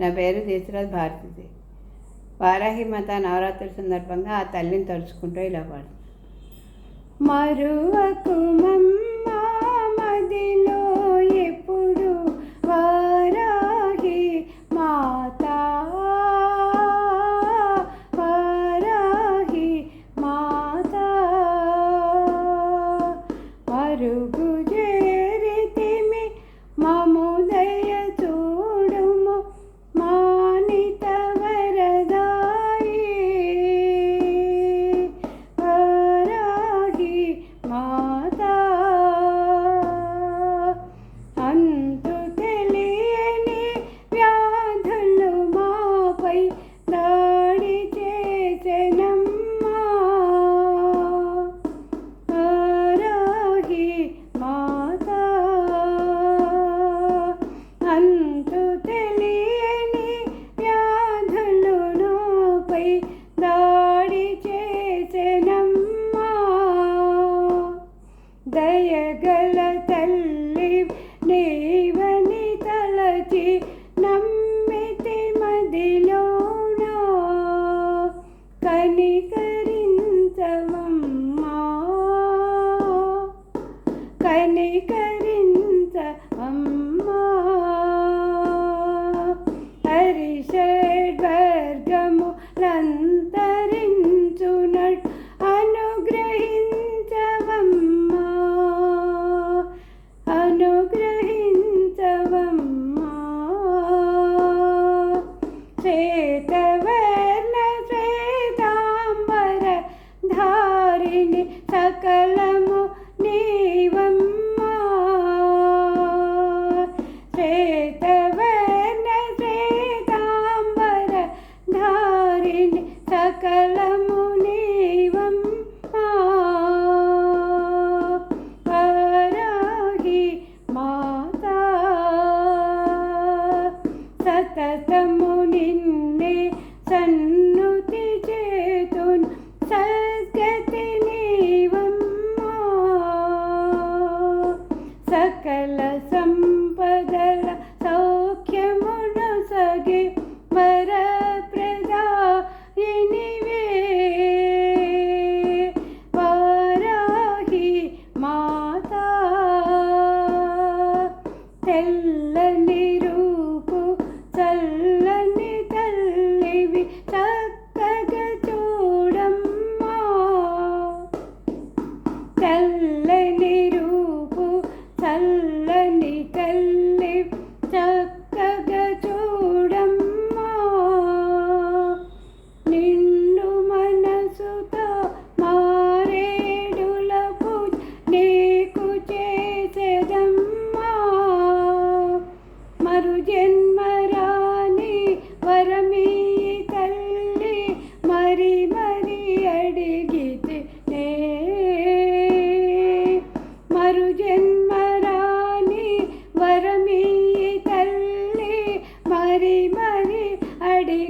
నా పేరు తీర్థరాజ్ భారతిది. వారాహి మాత నవరాత్రి సందర్భంగా ఆ తల్లిని తలుచుకుంటూ ఇలా పాడు మరువకు మదిలో ఎప్పుడు వారాహి మాత? వారాహి మాత? మరుగు చూచి నమ్మితే మదిలోన? కనికరించమమ్మా కనిక மங்களமுனேவம் ஆராகி மாதா சததமுனின்னே சன் Hello.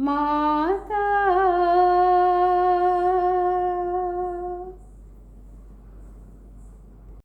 Mom.